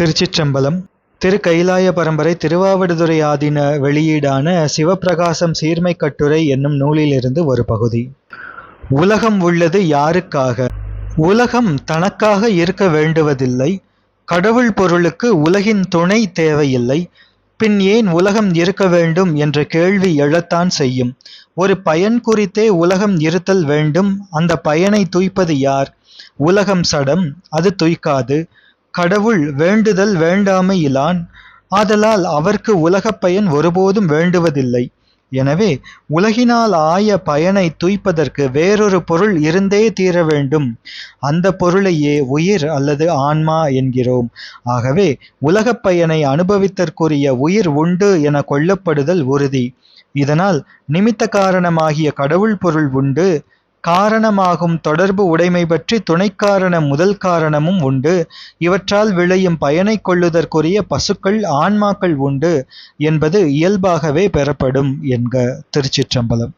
திருச்சிற்றம்பலம் திரு கைலாய பரம்பரை திருவாவடுதுறை ஆதீன வெளியீடான சிவப்பிரகாசம் சீர்மை கட்டுரை என்னும் நூலிலிருந்து ஒரு பகுதி. உலகம் உள்ளது யாருக்காக? உலகம் தனக்காக இருக்க வேண்டுவதில்லை. கடவுள் பொருளுக்கு உலகின் துணை தேவையில்லை. பின் ஏன் உலகம் இருக்க வேண்டும் என்ற கேள்வி எழத்தான் செய்யும். ஒரு பயன் குறித்தே உலகம் இருத்தல் வேண்டும். அந்த பயனை துய்ப்பது யார்? உலகம் சடம் அது துய்க்காது. கடவுள் வேண்டுதல் வேண்டாமையிலான் ஆதலால் அவர்க்கு உலகப் பயன் ஒருபோதும் வேண்டுவதில்லை. எனவே உலகினால் ஆய பயனை துய்ப்பதற்கு வேறொரு பொருள் இருந்தே தீர வேண்டும். அந்த பொருளையே உயிர் அல்லது ஆன்மா என்கிறோம். ஆகவே உலகப் பயனை அனுபவித்தற்குரிய உயிர் உண்டு என கொள்ளப்படுதல் உறுதி. இதனால் நிமித்த காரணமாகிய கடவுள் பொருள் உண்டு காரணமாகும் தொடர்பு உடைமை பற்றி துணைக்காரண முதல் காரணமும் உண்டு. இவற்றால் விளையும் பயனை கொள்ளுதற்குரிய பசுக்கள் ஆன்மாக்கள் உண்டு என்பது இயல்பாகவே பெறப்படும் என்க திருச்சிற்றம்பலம்.